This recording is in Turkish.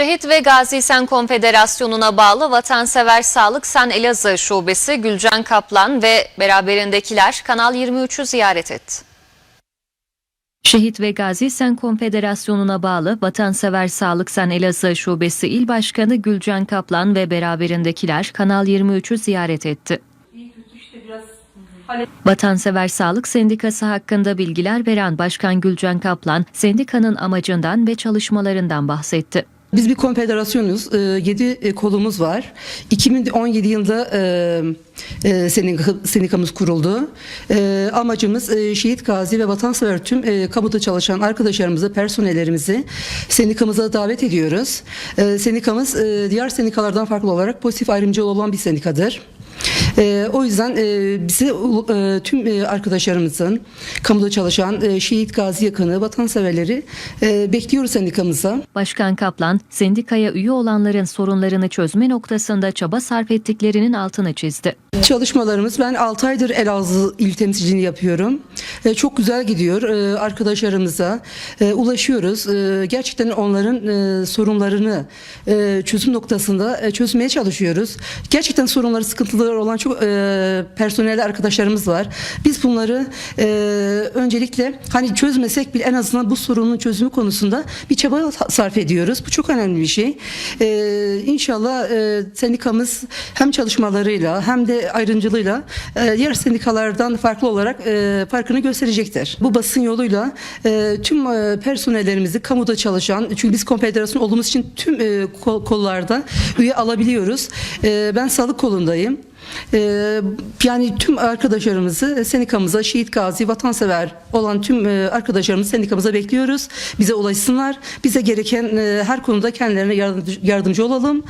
Şehit ve Gazi Sen Konfederasyonu'na bağlı Vatansever Sağlık Sen Elazığ Şubesi Gülcan Kaplan ve beraberindekiler Kanal 23'ü ziyaret etti. Şehit ve Gazi Sen Konfederasyonu'na bağlı Vatansever Sağlık Sen Elazığ Şubesi İl Başkanı Gülcan Kaplan ve beraberindekiler Kanal 23'ü ziyaret etti. Vatansever Sağlık Sendikası hakkında bilgiler veren Başkan Gülcan Kaplan, sendikanın amacından ve çalışmalarından bahsetti. Biz bir konfederasyonuz. 7 kolumuz var. 2017 yılında e, e, sendika- sendikamız kuruldu. E, Amacımız e, şehit gazi ve vatansever tüm e, kamuda çalışan arkadaşlarımızı, personellerimizi sendikamıza davet ediyoruz. E, Sendikamız e, diğer sendikalardan farklı olarak pozitif ayrımcı olan bir sendikadır. E, o yüzden e, bizi e, tüm e, arkadaşlarımızın kamuda çalışan e, şehit gazi yakını vatanseverleri e, bekliyoruz sendikamıza. Başkan Kaplan, sendikaya üye olanların sorunlarını çözme noktasında çaba sarf ettiklerinin altını çizdi. Çalışmalarımız ben 6 aydır Elazığ il temsilciliğini yapıyorum. E, Çok güzel gidiyor. E, Arkadaşlarımıza e, ulaşıyoruz. E, Gerçekten onların sorunlarını çözüm noktasında çözmeye çalışıyoruz. Gerçekten sorunları, sıkıntıları olan çok e, personel arkadaşlarımız var. Biz bunları öncelikle hani çözmesek bile en azından bu sorunun çözümü konusunda bir çaba sarf ediyoruz. Bu çok önemli bir şey. E, İnşallah sendikamız hem çalışmalarıyla hem de ayrımcılığıyla e, diğer sendikalardan farklı olarak farkını gösterecektir. Bu basın yoluyla e, tüm e, personellerimizi kamuda çalışan çünkü biz konfederasyon olduğumuz için tüm e, kol- kollarda üye alabiliyoruz. E, ben sağlık kolundayım. Ee, yani tüm arkadaşlarımızı sendikamıza şehit gazi vatansever olan tüm e, arkadaşlarımızı sendikamıza bekliyoruz. Bize ulaşsınlar. Bize gereken e, her konuda kendilerine yardımcı olalım.